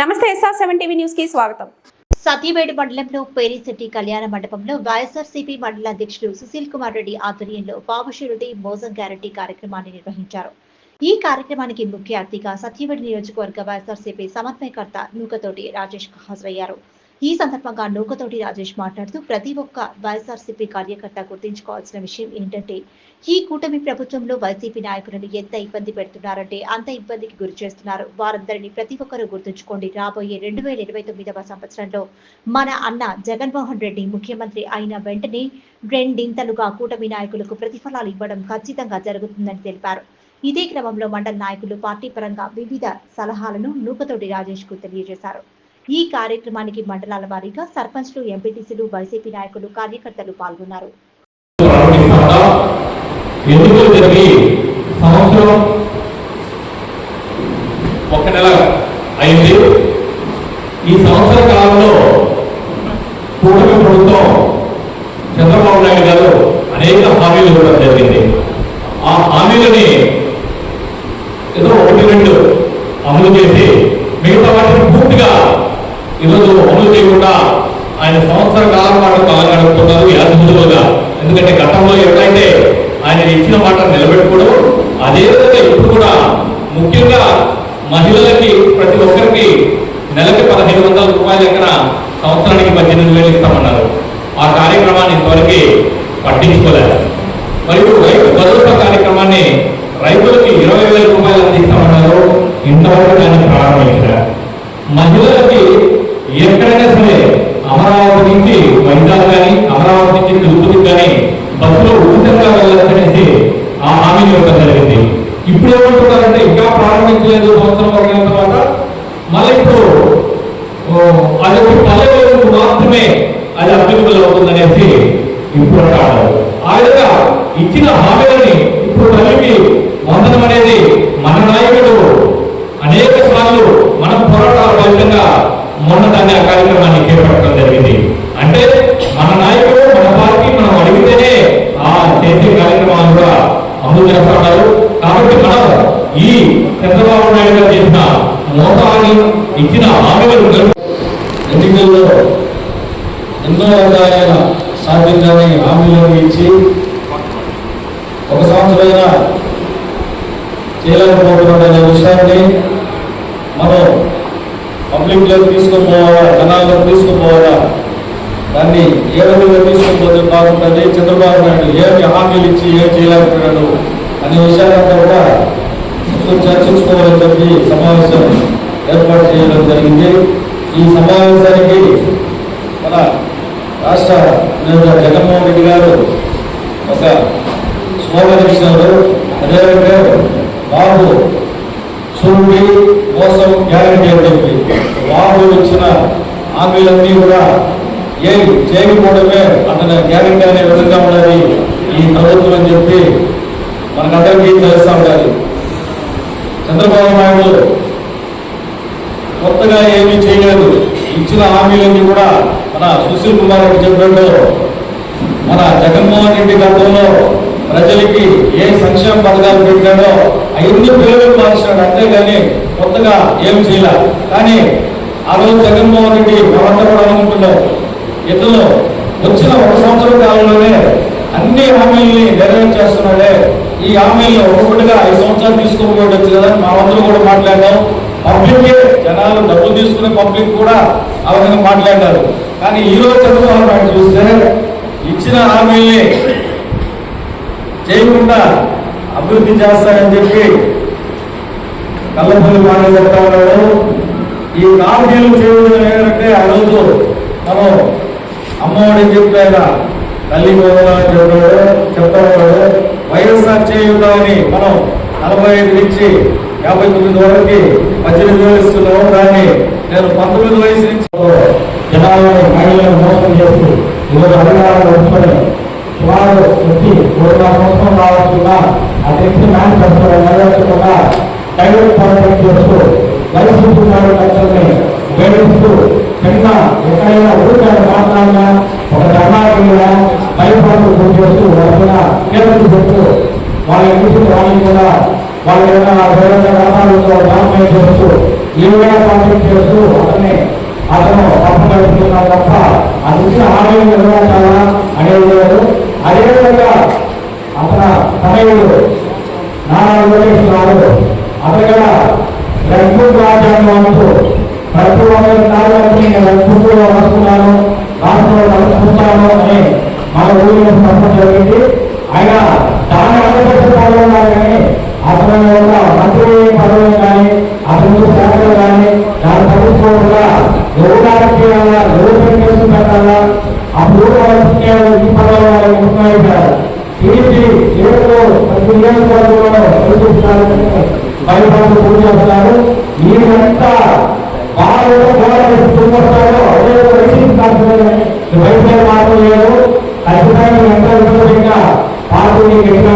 నమస్తే SR seven TV న్యూస్కి స్వాగతం. సత్యవేడు మండలంలో పేరిశెట్టి కళ్యాణ మండపంలో వైఎస్ఆర్సీపీ మండల అధ్యక్షులు సుశీల్ కుమార్ రెడ్డి ఆధ్వర్యంలో పావుషురుడి మోసం గ్యారంటీ కార్యక్రమాన్ని నిర్వహించారు. ఈ కార్యక్రమానికి ముఖ్య అతిథిగా సత్యవేడు నియోజకవర్గ వైఎస్ఆర్సీపీ సమన్వయకర్త నూకతోటి రాజేష్ హాజరయ్యారు. ఈ సందర్భంగా నూకతోటి రాజేష్ మాట్లాడుతూ ప్రతి ఒక్క వైఎస్ఆర్సీపీ కార్యకర్త గుర్తుంచుకోవాల్సిన విషయం ఏంటంటే ఈ కూటమి ప్రభుత్వంలో వైసీపీ నాయకులను ఎంత ఇబ్బంది పెడుతున్నారంటే అంత ఇబ్బందికి గురి చేస్తున్నారు. వారందరినీ ప్రతి ఒక్కరూ గుర్తుంచుకోండి. రాబోయే రెండు వేల ఇరవై తొమ్మిదవ సంవత్సరంలో మన అన్న జగన్మోహన్ రెడ్డి ముఖ్యమంత్రి అయిన వెంటనే రెండింతలుగా కూటమి నాయకులకు ప్రతిఫలాలు ఇవ్వడం ఖచ్చితంగా జరుగుతుందని తెలిపారు. ఇదే క్రమంలో మండల నాయకులు పార్టీ పరంగా వివిధ సలహాలను నూకతోటి రాజేష్కు తెలియజేశారు. ఈ కార్యక్రమానికి మండలాల వారీగా సర్పంచ్లు ఎంపీటీసీలు వైసీపీ నాయకులు కార్యకర్తలు పాల్గొన్నారు. ఒక నెల అయింది? ఈ సంవత్సర కాలంలో కూటమి ప్రభుత్వం చంద్రబాబు నాయుడు గారు అనేక హామీలు ఇవ్వడం జరిగింది. ఆ హామీలని ఏదో ఒకటి రెండు అమలు చేసి మిగతా వాటిని పూర్తిగా ఈరోజు అమలు చేయకుండా ఆయన సంవత్సర కాలం పాటు కాలం గడుపుతున్నారు యాదృశులుగా ఎందుకంటే గతంలో ఎట్లయితే ఆయన ఇచ్చిన మాట నిలబెట్టుకోవడం అదే విధంగా ఇప్పుడు కూడా ముఖ్యంగా మహిళలకి ప్రతి ఒక్కరికి నెలకి పదహైదు వందల రూపాయల దగ్గర సంవత్సరానికి పద్దెనిమిది వేలు ఇస్తామన్నారు. ఆ కార్యక్రమాన్ని ఇంతవరకు పట్టించుకోలేదు. మరియు రైతు భరోసా కార్యక్రమాన్ని రైతులకి ఇరవై వేల రూపాయలు అందిస్తామన్నారు. ఇంతవరకు దాన్ని ప్రారంభించారు మహిళలకి ఎక్కడైనా సరే అమరావతి నుంచి వైజాగ్ కానీ అమరావతి నుంచి తిరుపతి కానీ బస్సులో ఉచితంగా వెళ్ళొచ్చనేసి ఆ హామీని ఇవ్వడం జరిగింది. ఇప్పుడు ఏమంటున్నారంటే ఇంకా ప్రారంభించలేదు సంవత్సరం వరకు తర్వాత. మళ్ళీ ఇప్పుడు అది ఒక పల్లెలకు మాత్రమే అది అప్లికబుల్ అవుతుందనేసి ఇప్పుడు అంటారు ఆ విధంగా ఇచ్చిన హామీలని ఇప్పుడు తల్లికి వందనం అనేది మన నాయకుడు అనేక సార్లు మనం పోరాటాల ఫలితంగా మొన్న దాన్ని ఆ కార్యక్రమాన్ని చేపట్టడం జరిగింది. అంటే మన నాయకుడు మన పార్టీ మనం అడిగితేనే ఆ చేసే కార్యక్రమాలు కూడా అమలు చేస్తా ఉన్నారు. కాబట్టి మనం ఈ చంద్రబాబు నాయుడు గారు చేసిన మోసాన్ని ఇచ్చిన హామీలు ఎన్నికల్లో ఎన్నో రకాలైన సాధ్యంగానే హామీలను ఇచ్చి ఒక సంవత్సరమైనా చేయలేకపోతున్నాడనే విషయాన్ని మనం పబ్లిక్లోకి తీసుకుపోవాలా? జనాల్లోకి తీసుకుపోవాలా? దాన్ని ఏ విధంగా తీసుకుపోతే బాగుంటుంది? చంద్రబాబు నాయుడు ఏమి హామీలు ఇచ్చి ఏం చేయలేకపోయాడు అనే విషయాలంతా కూడా చర్చించుకోవాలని చెప్పి సమావేశం ఏర్పాటు చేయడం జరిగింది. ఈ సమావేశానికి మన రాష్ట్ర నేత జగన్మోహన్ రెడ్డి గారు ఒక స్లోగన్ ఇచ్చినారు అదేవిధంగా బాబు చూపి మోసం గ్యారంటీ అని చెప్పి బాబు ఇచ్చిన హామీలన్నీ కూడా ఏ చేయకపోవడమే అతని గ్యారెంటీ అనే విధంగా ఉన్నది ఈ ప్రభుత్వం అని చెప్పి మనకందరికీ తెలుస్తూ ఉండాలి. చంద్రబాబు నాయుడు కొత్తగా ఏమీ చేయలేదు. ఇచ్చిన హామీలన్నీ కూడా మన సుశీల్ కుమార్ రెడ్డి చెప్పినట్టు మన జగన్మోహన్ రెడ్డి గతంలో ప్రజలకి ఏ సంక్షేమ పథకాలు పెట్టాడో అవన్నీ పేర్లు మార్చాడు అంతేగాని కొత్తగా ఏం చేయాల. కానీ ఆ రోజు జగన్మోహన్ రెడ్డి మనంతా కూడా అనుకుంటున్నాం. ఇతను వచ్చిన ఒక సంవత్సరం కాలంలోనే అన్ని హామీల్ని నెరవేర్చేస్తున్నాడే ఈ హామీలను ఒక్కొక్కటిగా ఐదు సంవత్సరాలు తీసుకోకపోవచ్చు కదా. మా అందరూ కూడా మాట్లాడడం పబ్లిక్ జనాలు డబ్బులు తీసుకునే పబ్లిక్ కూడా ఆ విధంగా మాట్లాడారు కానీ ఈ రోజు చంద్రబాబు నాయుడు చూస్తే ఇచ్చిన హామీల్ని చేయకుండా అభివృద్ధి చేస్తారని చెప్పి కళ్ళపల్లి మాటలు చెప్తా ఉన్నాడు. ఈ కాపీలు చేయడం ఏంటంటే ఆ రోజు మనం అమ్మఒడి చెప్పాక తల్లి గోదావరి చెప్పాడు చెప్తా ఉన్నాడు. వైఎస్ఆర్ చేయుతామని మనం నలభై ఐదు నుంచి యాభై తొమ్మిది వరకు పద్దెనిమిది వేలు ఇస్తున్నాం. దాన్ని నేను పంతొమ్మిది వయసు నుంచి జనాలను మహిళలను మోసం చేస్తూ ఈరోజు అధికారాలు ఉంచుకొని వారు వచ్చి మూడు సంవత్సరం రావాల్సిన ఆ వ్యక్తి మేనిఫెస్టో నెరవేర్చకుండా ప్రైవేట్ పాలిటిక్స్ చేస్తూ వైసీపీ కార్యకర్తల్ని వేధిస్తూ చిన్న ఎక్కడైనా ఊరికారు మాట్లాడినా ఒక ధర్నాకి భయపడుతూ గురి చేస్తూ వస్తున్న కేసులు పెడుతూ వాళ్ళ ఇంటికి వాళ్ళని కూడా వాళ్ళ ఏదైనా వేరే వ్యాపారాలతో డామినేట్ చేస్తూ ఈ విధంగా పంపిణీ చేస్తూ అతన్ని అతను తప్పు పడుతున్నాడు తప్ప అది ఇచ్చిన నిర్వహించాలా అనేది లేదు. అదేవిధంగా అతను తనయుడు నారా లోకేష్ అతను కూడా రెడ్ రాజ్యాంగం అంటూ ప్రతి ఒక్కరి కార్యాలకి నేను రెడ్ బుక్ రాష్ట్రంలో రాసుకుంటాను అని మన ఊరిలో చెప్పడం జరిగింది. ఆయన దాని అనుభూతి కానీ అతని యొక్క మంత్రి పదవి లేదు ఖచ్చితంగా ఎంత విధంగా పార్టీని గట్టిగా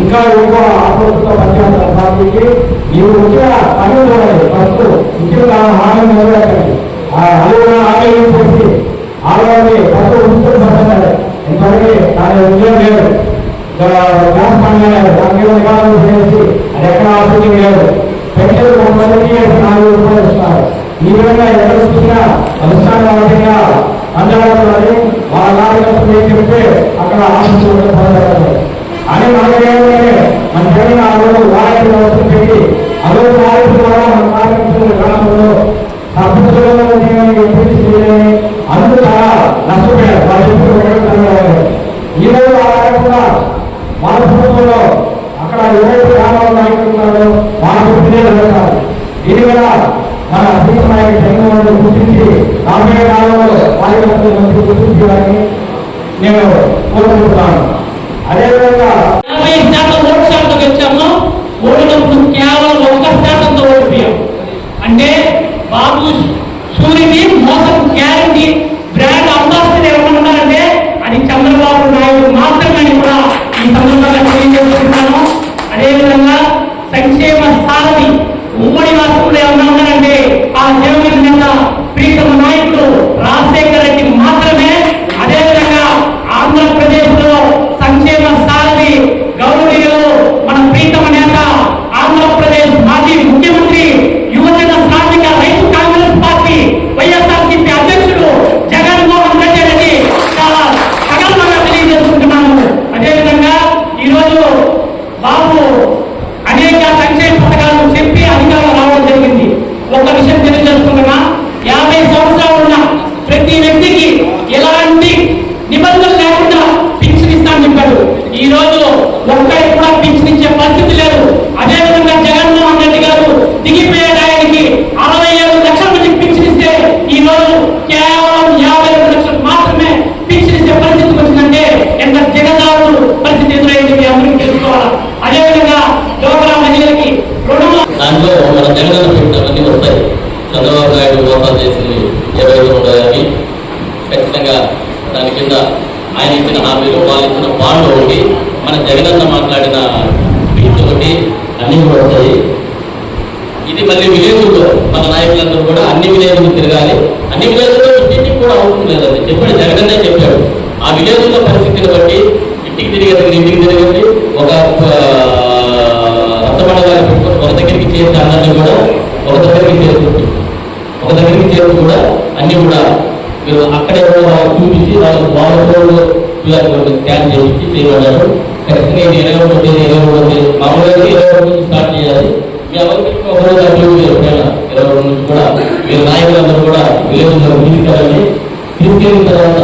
ఇంకా ఎక్కువ ఆకృతితో పనిచేస్తారు పార్టీకి మీరు వచ్చిన పని చూడండి ఫస్ట్ ఇచ్చిన హామీ నెరవేర్చండి ఆ అలుగున హామీ చేసి ఆలోని ఫస్ట్ ఉచిత పడుతున్నారు ఇంతవరకు దాని ఉద్యోగం లేదు. గ్యాస్ పని లేదు. దాని మీద నివారణ చేసి అది ఎక్కడ ఆసక్తి లేదు. పెన్షన్ నాలుగు రూపాయలు ఇస్తారు ఈ విధంగా ఎక్కడ చూసినా అనుష్ఠానవంతంగా అందరూ వాళ్ళ నాయకత్వం ఏం చెప్తే అక్కడ ఆశించడం పొందగలరు అని మనకేమంటే మన జరిగిన ఆ రోజు వారికి అవసరం పెట్టి ఆ రోజు వారికి ద్వారా మన కార్యక్రమం గ్రామంలో తప్పుదలలో ఎప్పుడు చేయలేని అందరూ చాలా నష్టపోయారు వాళ్ళు ఎప్పుడు వెళ్ళడం ఈ రోజు ఆ కాకుండా మన ప్రభుత్వంలో అక్కడ ఎవరైతే గ్రామాల నాయకులు ఉన్నారో వాళ్ళ చెప్పినే జరుగుతారు దీని వల్ల మన అధిక నాయకుడు జగన్మోహన్ గుర్తించి రాబోయే కాలంలో కార్యకర్తలు మంచి గుర్తించాలని నేను కోరుకుంటున్నాను అదేవిధంగా యాభై శాతం ఓటు శాతం వచ్చాము ఓడినప్పుడు కేవలం ఒక్క శాతంతో ఓడిపోయాం అంటే బాబు సూర్యుని మోసం గ్యారంటీ బ్రాండ్ అంబాసిడర్ ఏమన్నారంటే అది చంద్రబాబు నాయుడు మాత్రమే అని కూడా ఈ సందర్భంగా తెలియజేస్తున్నాను అదేవిధంగా సంక్షేమ సారథి ఉమ్మడి రాష్ట్రంలో ఏమన్నా ఉన్నారంటే ఆ దేవుని నేత ప్రీతమ నాయకుడు రాజశేఖర రెడ్డి మాత్రమే అదేవిధంగా ఆంధ్రప్రదేశ్లో సంక్షేమ సారథి గౌరవీయులు మన ప్రీతమ నేత ఆంధ్రప్రదేశ్ మాజీ ముఖ్యమంత్రి యువజన శ్రామిక రైతు కాంగ్రెస్ పార్టీ వైఎస్ఆర్సీపీ అధ్యక్షుడు జగన్మోహన్ రెడ్డి అనేది చాలా సగర్వంగా తెలియజేసుకుంటున్నాను అదేవిధంగా ఈరోజు బాబు అనేక సంక్షేమ పథకాలు చెప్పి అధికారులు రావడం జరిగింది ఒక విషయం తెలియజేసుకుంటున్నా యాభై సంవత్సరాలు ఉన్న ప్రతి వ్యక్తికి ఎలాంటి నిబంధనలు లేకుండా పింఛన్ ఇస్తానని చెప్పాడు ఈ రోజు ఒక్కరికి కూడా పింఛన్ ఇచ్చే పరిస్థితి లేదు అదేవిధంగా జగన్మోహన్ రెడ్డి గారు దిగిపోయే ఆయనకి అరవై ఏడు లక్షల మందికి పింఛన్ ఇస్తే ఈ రోజు కేవలం యాభై రెండు లక్షలు మాత్రమే పింఛన్ ఇచ్చే పరిస్థితి వచ్చిందంటే ఎంత జగదారుడు పరిస్థితి ఎదురైంది మీ అందరికీ తెలుసుకోవాలి అదేవిధంగా డోక్రా మహిళలకి రుణం దాంట్లో మన జగనన్న పెట్టినవన్నీ వస్తాయి చంద్రబాబు నాయుడు మోసాలు చేసింది ఏవైతే ఉన్నాయని ఖచ్చితంగా దాని కింద ఆయన ఇచ్చిన హామీలు వాళ్ళు ఇచ్చిన బాండ్ ఒకటి మన జగనన్న మాట్లాడిన స్పీచ్ ఒకటి అన్నీ కూడా వస్తాయి ఇది మళ్ళీ విలేజ్లో మన నాయకులందరూ కూడా అన్ని విలేజ్లు తిరగాలి. అన్ని విలేజ్లో ఇంటికి కూడా అవసరం లేదండి చెప్పాడు జగనన్నే చెప్పాడు. ఆ విలేజ్లో పరిస్థితిని బట్టి ఇంటికి తిరిగి ఇంటికి తిరగండి ఒక రసపడ గారి ఒక దగ్గరికి చేరిన అందరినీ కూడా ఒక దగ్గరికి చేరుకుంటుంది ఒక దగ్గరికి చేరుకు కూడా అన్నీ కూడా మీరు అక్కడే కూడా చూపించి వాళ్ళకి బాగుంటుంది క్యూఆర్ కోడ్ స్కాన్ చేయించి చేయగలరు ఖచ్చితంగా ఇది ఇరవై ఒకటి ఇరవై ఒకటి మామూలుగా ఇరవై ఒకటి నుంచి స్టార్ట్ చేయాలి? మీ అవసరం ఒక రోజు అటు ఎప్పుడైనా? ఇరవై రెండు నుంచి కూడా. మీరు నాయకులందరూ కూడా విలేజ్లో తీసుకెళ్ళండి తీసుకెళ్ళిన తర్వాత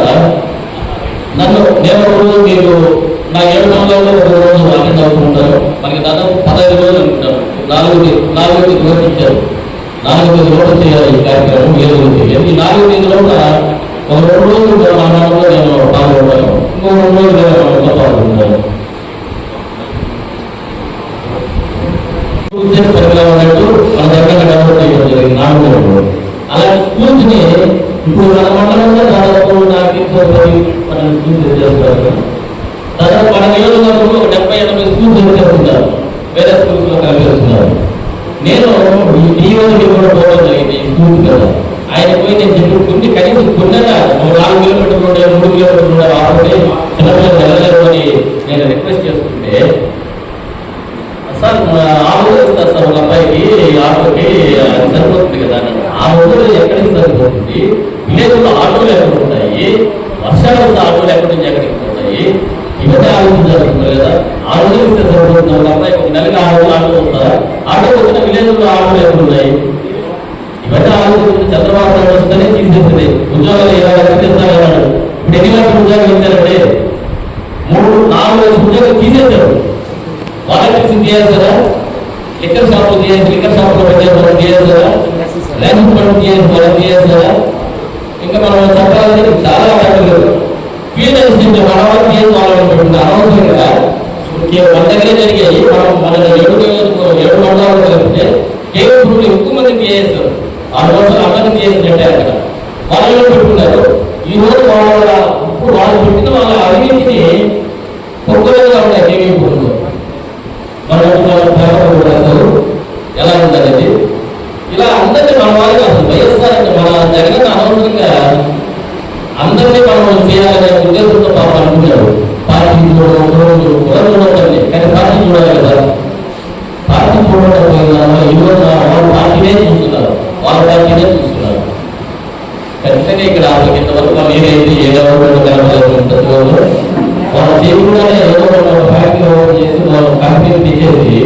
నన్ను నేను ఒక రోజు మీరు నా ఏడు నెలలో ఒక రోజు వాకింగ్ అవుతుంటారు మనకి దాదాపు నాలుగు నాలుగు రోజు నాలుగు రోజులు చేయాలి ఈ కార్యక్రమం ఏడు రోజులు చేయాలి ఈ నాలుగు రోజుల్లో ఒక రెండు రోజులు రామాయణంలో నేను పాల్గొంటాను. ఇంకో రెండు రోజులు పాల్గొంటాను. మన దగ్గర డెవలప్ చేయడం జరిగింది. నాలుగు రోజులు. అలాంటి ఇప్పుడు మన మండలంలో దాదాపు నాకు స్కూల్స్ చేస్తారు దాదాపు మన నియోజకవర్గంలో డెబ్బై ఎనభై స్కూల్స్ చేస్తున్నారు వేరే స్కూల్స్లో కలిపేస్తున్నారు. నేను ఈ నియోజకవర్గం కూడా పోవడం జరిగింది ఈ స్కూల్స్ కదా ఆయన పోయి నేను చెప్పి కొన్ని కనీసం కొన్నగా నాలుగు కిలోమీటర్లు ఉండే మూడు కిలోమీటర్లు ఉండే ఆపండి చిన్నపిల్లలు వెళ్ళలేరు అని నేను రిక్వెస్ట్ చేసుకుంటే సార్ ఆ రోజు సార్ సార్ ఒక అబ్బాయికి ఆటోకి సరిపోతుంది కదా ఆ రోజు ఎక్కడికి సరిపోతుంది? విలేజ్లో ఆటోలు ఎక్కడ ఉంటాయి వర్షాలు వస్తే ఆటోలు ఎక్కడి నుంచి ఎక్కడికి పోతాయి? ఇవన్నీ ఆలోచించాల్సింది కదా. ఆ రోజు సరిపోతుంది ఒక అబ్బాయి నెలకి ఆరు రోజులు ఆటో వస్తారా ఆటో వచ్చిన విలేజ్లో ఆటోలు ఎక్కడ ఉన్నాయి? ఇవన్నీ ఆలోచించి చంద్రబాబు నాయుడు వస్తేనే తీసేసింది. ఉద్యోగాలు ఇరవై లక్షలు ఇస్తానన్నాడు ఇప్పుడు ఎన్ని లక్షల ఉద్యోగాలు ఇచ్చారంటే మూడు నాలుగు లక్షల ఉద్యోగాలు తీసేశారు. వాళ్ళకి తీయాలి లిక్కర్ షాపులు చేయాలి లిక్కర్ షాపులో పెట్టే వాళ్ళకి తీయాలి లైసెన్స్ పట్టు చేయాలి వాళ్ళకి తీయాలి ఇంకా మనం చెప్పాలంటే చాలా కట్టలేదు ఫీల్డ్ అసిస్టెంట్ మన వాళ్ళకి తీయాలి వాళ్ళని పెట్టుకుంటే అనవసరం కదా? మన దగ్గరే జరిగాయి మనం మన ఏడు నియోజకవర్గం- ఏడు మండలాలు కలిపితే కేవలం ఇప్పుడు ఎక్కువ మంది పిఎస్ ఆరు రోజులు అందరినీ పిఎస్ పెట్టారు అక్కడ. వాళ్ళు పెట్టుకున్నారు ఈ రోజు వాళ్ళ ఇప్పుడు వాళ్ళు పెట్టిన వాళ్ళ అవినీతిని పొక్కులుగా ఉన్నాయి కేవీ ఇప్పుడు మన అసలు ఎలా ఉంటుంది ఇలా అందరినీ మన వాళ్ళకి అసలు వైఎస్ఆర్ మన జగన్ అనవసరంగా అందరినీ మనం చేయాలనే ఉద్దేశంతో పాపం అనుకున్నారు. పార్టీ చూడడం రోజు కులం చూడటండి కానీ పార్టీ చూడాలి కదా పార్టీ చూడడం పోయిన ఈ రోజు పార్టీనే చూస్తున్నారు వాళ్ళ పార్టీనే చూస్తున్నారు ఖచ్చితంగా ఇక్కడ వాళ్ళకి ఇంతవరకు వాళ్ళు ఏదైతే ఏ గవర్నమెంట్ వాళ్ళ చేయకుండానే ఏదో ఒక ఫ్యాక్టరీ ఓపెన్ చేసి వాళ్ళ కంపెనీ తీసేసి